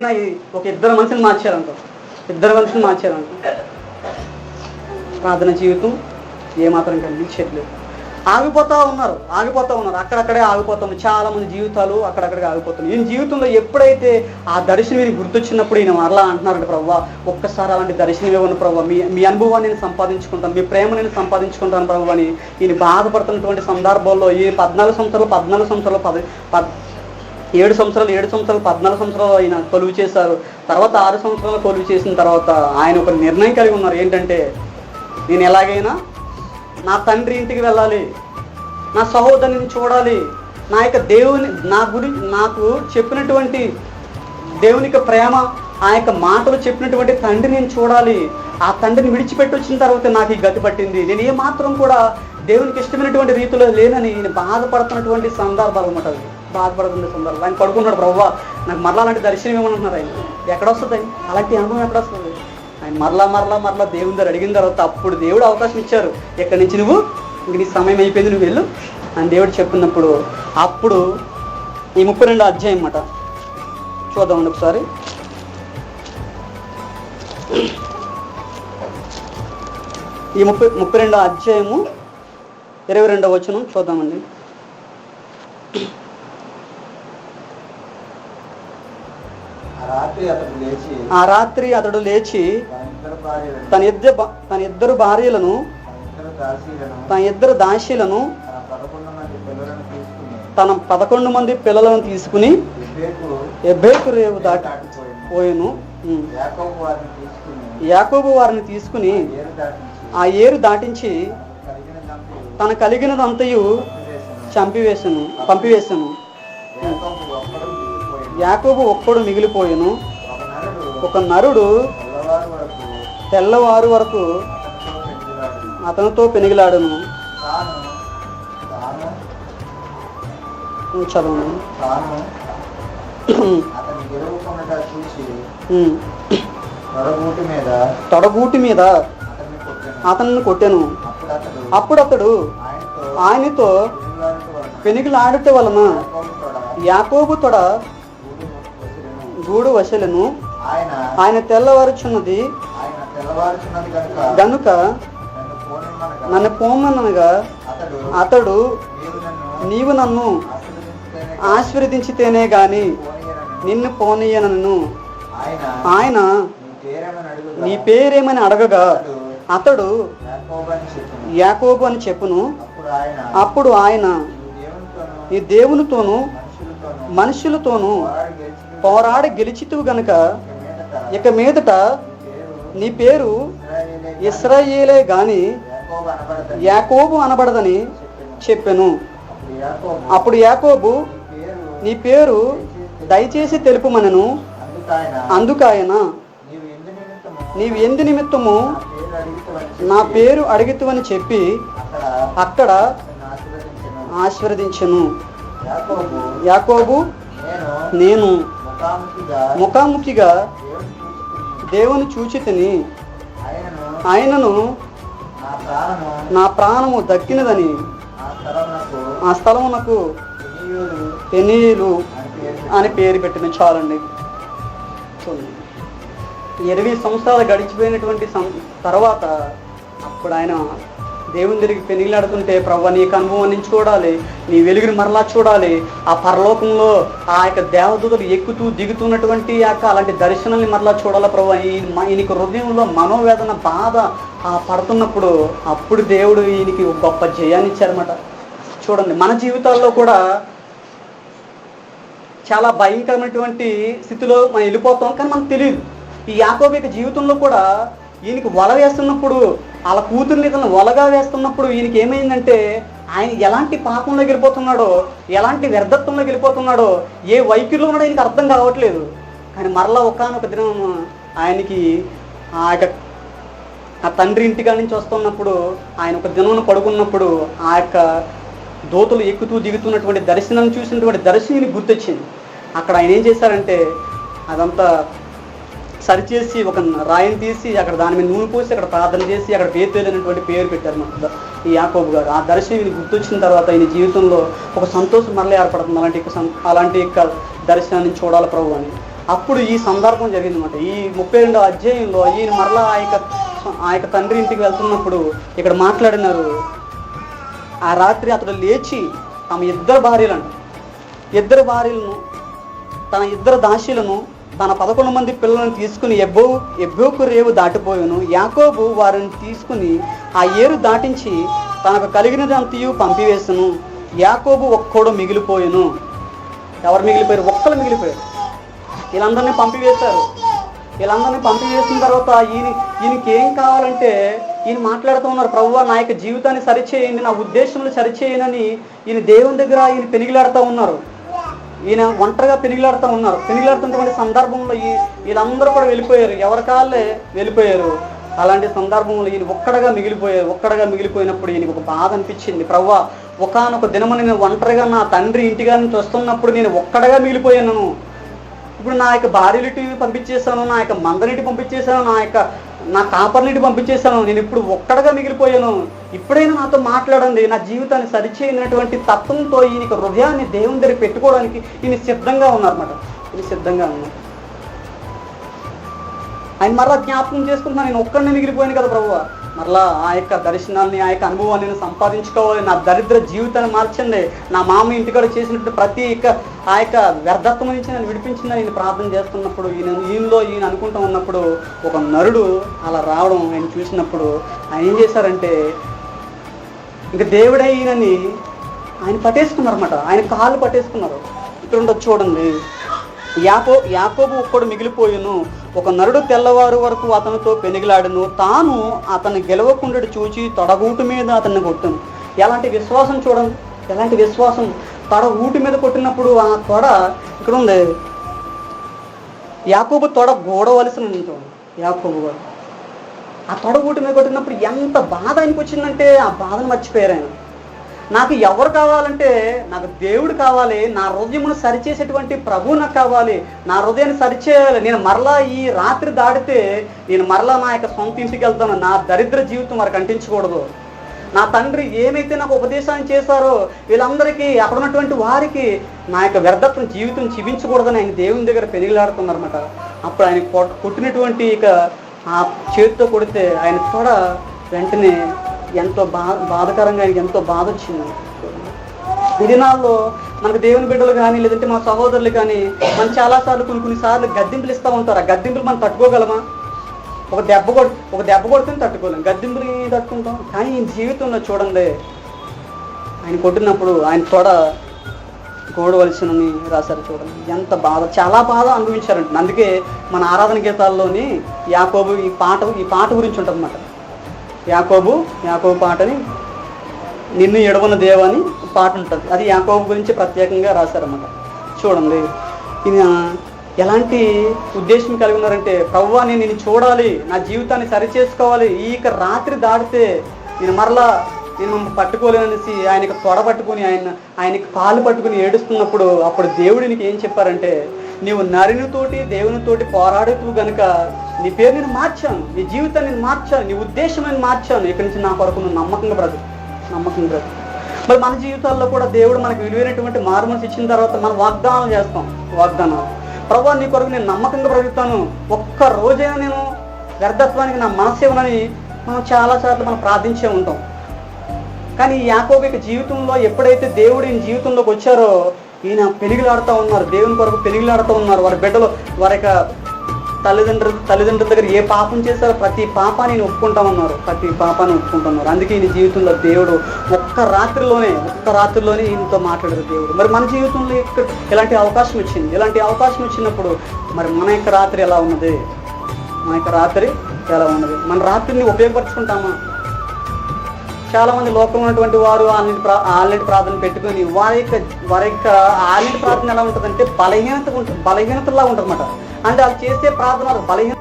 ఒక ఇద్దరు మనుషులు మార్చారంట. ఇద్దరు మనుషులు మార్చారంట. ప్రార్థన జీవితం ఏమాత్రం కనిపించట్లేదు. ఆగిపోతూ ఉన్నారు. ఆగిపోతూ ఉన్నారు. అక్కడక్కడే ఆగిపోతాం చాలా మంది జీవితాలు అక్కడక్కడే ఆగిపోతున్నాయి ఈయన జీవితంలో ఎప్పుడైతే ఆ దర్శనం మీరు గుర్తొచ్చినప్పుడు ఈయన మరలా అంటున్నారంట ప్రభావ ఒక్కసారి అలాంటి దర్శనం ఇవ్వను ప్రభావ మీ మీ అనుభవాన్ని నేను సంపాదించుకుంటాను. మీ ప్రేమ నేను సంపాదించుకుంటాను ప్రభావ అని ఈయన బాధపడుతున్నటువంటి సందర్భాల్లో ఈ పద్నాలుగు సంవత్సరాలు పద్నాలుగు సంవత్సరాలు పది ఏడు సంవత్సరాలు ఏడు సంవత్సరాలు పద్నాలుగు సంవత్సరాలు ఆయన కొలువు చేశారు. తర్వాత ఆరు సంవత్సరాలు కొలువు చేసిన తర్వాత ఆయన ఒక నిర్ణయం కలిగి ఉన్నారు. ఏంటంటే నేను ఎలాగైనా నా తండ్రి ఇంటికి వెళ్ళాలి. నా సహోదరుని చూడాలి. నా యొక్క దేవుని నా గురి నాకు చెప్పినటువంటి దేవుని యొక్క ప్రేమ ఆ యొక్క మాటలు చెప్పినటువంటి తండ్రి నేను చూడాలి. ఆ తండ్రిని విడిచిపెట్టి వచ్చిన తర్వాత నాకు ఈ గతి పట్టింది. నేను ఏ మాత్రం కూడా దేవునికి ఇష్టమైనటువంటి రీతిలో లేనని నేను బాధపడుతున్నటువంటి సందర్భాలు అనమాట బాధపడుతుంది బాధపడుతున్న ఆయన పడుకున్నాడు ప్రవ్వా. నాకు మరలా అలాంటి దర్శనం ఏమనుకుంటున్నారు ఆయన. ఎక్కడ వస్తుంది? అలాంటి అనుభవం ఎక్కడ వస్తుంది? ఆయన మరలా మరలా మరలా దేవుని దగ్గర అడిగిన తర్వాత అప్పుడు దేవుడు అవకాశం ఇచ్చారు. ఎక్కడి నుంచి నువ్వు? ఇంక నీ సమయం అయిపోయింది నువ్వు వెళ్ళు. అని దేవుడు చెప్పినప్పుడు అప్పుడు ఈ ముప్పై రెండు అధ్యాయం అన్నమాట. చూద్దామండి ఒకసారి. ఈ ముప్పై ముప్పై రెండో అధ్యాయము ఇరవై రెండో వచనం చూద్దామండి. ఆ రాత్రి అతడు లేచి తన ఇద్దరు తన ఇద్దరు భార్యలను తన ఇద్దరు దాసీలను తన పదకొండు మంది పిల్లలను తీసుకుని ఎబ్బేకు రేవు దాటి పోయెను. యాకోబు వారిని తీసుకుని ఆ ఏరు దాటించి తన కలిగినదంతయు చంపివేశను. పంపివేశను. యాకోబు ఒక్కడు మిగిలిపోయాను. ఒక నరుడు తెల్లవారు వరకు అతనితో పెనిగిలాడను. చదవను. తొడగూటి మీద అతనిని కొట్టాను. అప్పుడు అతడు ఆయనతో పెనుగులాడట వలన యాకోబు తొడ గూడు వశలను. ఆయన తెల్లవారుచున్నది. గనుక నన్ను పోమనగా అతడు నీవు నన్ను ఆశీర్వదించితేనే గాని. నిన్ను పోనీయనను. ఆయన నీ పేరేమని అడుగుగా అతడు యాకోబు అని చెప్పును. అప్పుడు ఆయన ఈ దేవునితోనూ మనుషులతోనూ పోరాడి గెలిచితువు గనక ఇక మీదట నీ పేరు ఇస్రాయేలే గాని యాకోబు అనబడదని చెప్పాను అప్పుడు యాకోబు నీ పేరు దయచేసి తెలుపుమనను అందుకాయన అందుకాయన నీవు ఎందు నిమిత్తము నా పేరు అడిగితవని చెప్పి అడిగితువని చెప్పి అక్కడ ఆశీర్వదించను ఆశీర్వదించెను. యాకోబు నేను ముఖాముఖిగా దేవుని దేవుని చూసి చూచి తిని ఆయనను నా ప్రాణము దక్కినదని ఆ స్థలమునకు పెనీలు అని పేరు పెట్టిన. చాలండి. చూడండి. ఇరవై సంవత్సరాలు గడిచిపోయినటువంటి సం- తర్వాత అప్పుడు ఆయన దేవుని తిరిగి పెనిగిలాడుతుంటే ప్రవ్వ నీకు అనుభవం నేను చూడాలి. నీ వెలుగుని మరలా చూడాలి. ఆ పరలోకంలో ఆ యొక్క దేవదూతలు ఎక్కుతూ దిగుతున్నటువంటి యొక్క అలాంటి దర్శనాన్ని మరలా చూడాలి ప్రభు ఈయనకి హృదయంలో మనోవేదన బాధ ఆ పడుతున్నప్పుడు అప్పుడు దేవుడు ఈయనకి గొప్ప జయాన్ని ఇచ్చారన్నమాట. చూడండి మన జీవితాల్లో కూడా చాలా భయంకరమైనటువంటి స్థితిలో మనం వెళ్ళిపోతాం కానీ మనకు తెలియదు ఈ యాకోబిక యొక్క జీవితంలో కూడా ఈయనకి వల వేస్తున్నప్పుడు వాళ్ళ కూతుర్ని ఇతను వలగా వేస్తున్నప్పుడు ఈయనకి ఏమైందంటే ఆయన ఎలాంటి పాపంలో వెళ్ళిపోతున్నాడో ఎలాంటి వ్యర్థత్వంలో వెళ్ళిపోతున్నాడో ఏ వైఖరిలో ఉన్నాడో ఆయనకి అర్థం కావట్లేదు. కానీ మరలా ఒకనొక దినం ఆయనకి ఆ యొక్క ఆ తండ్రి ఇంటికా నుంచి వస్తున్నప్పుడు ఆయన ఒక దినం పడుకున్నప్పుడు ఆ యొక్క దోతలు ఎక్కుతూ దిగుతున్నటువంటి దర్శనం చూసినటువంటి దర్శనాన్ని గుర్తొచ్చింది. అక్కడ ఆయన ఏం చేశారంటే అదంతా సరిచేసి ఒక రాయిని తీసి అక్కడ దాని మీద నూనె పోసి అక్కడ ప్రార్థన చేసి అక్కడ పేతేలు అనేటువంటి పేరు పెట్టారు మన ఈ యాకోబు గారు. ఆ దర్శనం ఈయన గుర్తొచ్చిన తర్వాత ఈయన జీవితంలో ఒక సంతోషం మరలా ఏర్పడుతుంది. అలాంటి అలాంటి యొక్క దర్శనాన్ని చూడాలి ప్రభు అని. అప్పుడు ఈ సందర్భం జరిగిందన్నమాట. ఈ ముప్పై రెండో అధ్యాయంలో ఈయన మరలా ఆ యొక్క ఆ యొక్క తండ్రి ఇంటికి వెళ్తున్నప్పుడు ఇక్కడ మాట్లాడినారు. ఆ రాత్రి అతడు లేచి తమ ఇద్దరు భార్యలను ఇద్దరు భార్యలను తన ఇద్దరు దాసీలను తన పదకొండు మంది పిల్లలను తీసుకుని ఎబ్బో ఎబ్బోకు రేవు దాటిపోయాను. యాకోబు వారిని తీసుకుని ఆ ఏరు దాటించి తనకు కలిగినదంతయు పంపివేసను యాకోబు ఒక్కడు మిగిలిపోయాను. ఎవరు మిగిలిపోయారు? ఒక్కరు మిగిలిపోయారు. వీళ్ళందరినీ పంపివేశారు. వీళ్ళందరినీ పంపివేసిన తర్వాత ఈయన ఈయనకి ఏం కావాలంటే ఈయన మాట్లాడుతూ ఉన్నారు ప్రభు నా యొక్క జీవితాన్ని సరిచేయండి నా ఉద్దేశంలో సరిచేయనని ఈయన దేవుని దగ్గర ఈయన పెనిగిలాడుతూ ఉన్నారు. ఈయన ఒంటరిగా పెనుగులాడుతూ ఉన్నారు. పెనుగులాడుతున్నటువంటి సందర్భంలో ఈ వీళ్ళందరూ కూడా వెళ్ళిపోయారు. ఎవరి కాళ్ళే వెళ్ళిపోయారు. అలాంటి సందర్భంలో ఈయన ఒక్కడగా మిగిలిపోయారు ఒక్కడగా మిగిలిపోయినప్పుడు ఈయనకు ఒక బాధ అనిపించింది. ప్రవ్వా ఒకనొక దినము నేను ఒంటరిగా నా తండ్రి ఇంటిగా నుంచి వస్తున్నప్పుడు నేను ఒక్కడగా మిగిలిపోయాను. ఇప్పుడు నా యొక్క భార్యలిటి పంపించేశాను నా యొక్క మందనిటి పంపించేశాను నా యొక్క నా కాపర్నిటి పంపించేశాను. నేను ఇప్పుడు ఒక్కడగా మిగిలిపోయాను. ఇప్పుడైనా నాతో మాట్లాడండి. నా జీవితాన్ని సరిచేయనటువంటి తత్వంతో ఈయన హృదయాన్ని దేవుని దగ్గర పెట్టుకోవడానికి ఈయన సిద్ధంగా ఉన్నారన్నమాట. ఈయన సిద్ధంగా ఉన్నారు ఆయన మరలా జ్ఞాపకం చేసుకుంటున్నా నేను ఒక్కడనే మిగిలిపోయాను కదా ప్రభు మరలా ఆ యొక్క దర్శనాన్ని ఆ యొక్క అనుభవాన్ని నేను సంపాదించుకోవాలి. నా దరిద్ర జీవితాన్ని మార్చండి. నా మామ ఇంటికాడ చేసినట్టు ప్రతి యొక్క ఆ యొక్క వ్యర్థత్వం నుంచి నన్ను విడిపించిందని నేను ప్రార్థన చేస్తున్నప్పుడు ఈయన ఈయనలో ఈయన అనుకుంటూ ఉన్నప్పుడు ఒక నరుడు అలా రావడం ఆయన చూసినప్పుడు ఆయన ఏం చేశారంటే ఇంకా దేవుడే ఈయనని ఆయన పట్టేసుకున్నారు అనమాట ఆయన కాళ్ళు పట్టేసుకున్నారు. ఇక్కడ ఉండొచ్చు చూడండి. యాకో యాకోబు ఒక్కడు మిగిలిపోయాను. ఒక నరుడు తెల్లవారు వరకు అతనితో పెనిగిలాడును. తాను అతన్ని గెలవకుండా చూచి తొడగూటు మీద అతన్ని కొట్టాను. ఎలాంటి విశ్వాసం చూడండి. ఎలాంటి విశ్వాసం? తొడ ఊటి మీద కొట్టినప్పుడు ఆ తొడ ఇక్కడ ఉంది యాకోబు తొడ గోడవలసిన చూడండి యాకోబు గారు. ఆ తొడ ఊటి మీద కొట్టినప్పుడు ఎంత బాధ ఆయనకు వచ్చిందంటే ఆ బాధను మర్చిపోయారు ఆయన. నాకు ఎవరు కావాలంటే నాకు దేవుడు కావాలి నా హృదయమును సరిచేసేటువంటి ప్రభు నాకు కావాలి నా హృదయాన్ని సరిచేయాలి నేను మరలా ఈ రాత్రి దాడితే నేను మరలా నా యొక్క సొంత ఇంటికి వెళ్తాను నా దరిద్ర జీవితం మరి అంటించకూడదు. నా తండ్రి ఏమైతే నాకు ఉపదేశాన్ని చేశారో వీళ్ళందరికీ అక్కడ ఉన్నటువంటి వారికి నా యొక్క వ్యర్థత్వం జీవితం జీవించకూడదని ఆయన దేవుని దగ్గర పెరిగిలాడుతున్నారన్నమాట అప్పుడు ఆయన కొట్- కొట్టినటువంటి ఇక ఆ చేతితో కొడితే ఆయన కూడా వెంటనే ఎంతో బా బాధకరంగా ఆయనకి ఎంతో బాధ వచ్చింది. ఈ దినాల్లో మనకు దేవుని బిడ్డలు కానీ లేదంటే మా సహోదరులు కానీ మనం చాలాసార్లు కొన్ని కొన్నిసార్లు గద్దింపులు ఇస్తూ ఉంటారు. ఆ గద్దింపులు మనం తట్టుకోగలమా? ఒక దెబ్బ కొడు ఒక దెబ్బ కొడితే తట్టుకోలేం. గద్దెంపుని తట్టుకుంటాం? కానీ ఈయన జీవితంలో చూడండి ఆయన కొట్టినప్పుడు ఆయన తొడ గోడవలసినని రాశారు చూడండి. ఎంత బాధ చాలా బాధ అనుభవించారంట. అందుకే మన ఆరాధన గీతాల్లోని యాకోబు ఈ పాట ఈ పాట గురించి ఉంటుందన్నమాట. యాకోబు యాకోబు పాటని నిన్ను ఎడవన దేవ అని పాట ఉంటుంది. అది యాకోబు గురించి ప్రత్యేకంగా రాశారన్నమాట. చూడండి ఈయన ఎలాంటి ఉద్దేశం కలిగి ఉన్నారంటే ప్రవ్వా నేను నిన్ను చూడాలి. నా జీవితాన్ని సరిచేసుకోవాలి. ఈ ఇక రాత్రి దాటితే నేను మరలా నేను మమ్మల్ని పట్టుకోలేననేసి ఆయనకు తొడ పట్టుకుని ఆయన ఆయనకి కాలు పట్టుకుని ఏడుస్తున్నప్పుడు అప్పుడు దేవుడు నీకు ఏం చెప్పారంటే నీవు నరినితోటి దేవునితోటి పోరాడుతూ గనుక నీ పేరు నేను మార్చాను. నీ జీవితాన్ని నేను మార్చాను. నీ ఉద్దేశం నేను మార్చాను. ఇక్కడి నుంచి నా కొరకు నువ్వు నమ్మకంగా బ్రదు నమ్మకంగా బ్రతుకు. మరి మన జీవితాల్లో కూడా దేవుడు మనకు విలువైనటువంటి మార్మల్స్ ఇచ్చిన తర్వాత మనం వాగ్దానాలు చేస్తాం. వాగ్దానాలు. ప్రభా నీ కొరకు నేను నమ్మకంగా బ్రతుకుతాను. ఒక్క రోజైనా నేను వ్యర్థత్వానికి నా మనసు ఇవ్వనని మనం చాలాసార్లు మనం ప్రార్థించే ఉంటాం. కానీ యాకోబిక యొక్క జీవితంలో ఎప్పుడైతే దేవుడు ఈయన జీవితంలోకి వచ్చారో ఈయన పెనుగులాడుతూ ఉన్నారు. దేవుని కొరకు పెనుగులాడుతూ ఉన్నారు. వారి బిడ్డలు వారి యొక్క తల్లిదండ్రులు తల్లిదండ్రుల దగ్గర ఏ పాపం చేశారో ప్రతి పాపాన్ని నేను ఒప్పుకుంటామన్నారు ప్రతి పాపాన్ని ఒప్పుకుంటున్నారు అందుకే ఈయన జీవితంలో దేవుడు ఒక్క రాత్రిలోనే ఒక్క రాత్రిలోనే ఈయనతో మాట్లాడారు దేవుడు. మరి మన జీవితంలో ఇక్కడ ఇలాంటి అవకాశం వచ్చింది. ఇలాంటి అవకాశం వచ్చినప్పుడు మరి మన యొక్క రాత్రి ఎలా ఉన్నది? మన యొక్క రాత్రి ఎలా ఉన్నది? మన రాత్రిని ఉపయోగపరచుకుంటామా? చాలామంది లోకంలో ఉన్నటువంటి వారు ఆన్లైన్ ప్రా ఆన్లైన్ ప్రార్థన పెట్టుకొని వారి యొక్క వారి యొక్క ఆన్లైన్ ప్రార్థన ఎలా ఉంటుందంటే బలహీనత ఉంటుంది బలహీనతలా ఉంటుంది అంటే వాళ్ళు చేసే ప్రార్థన బలహీన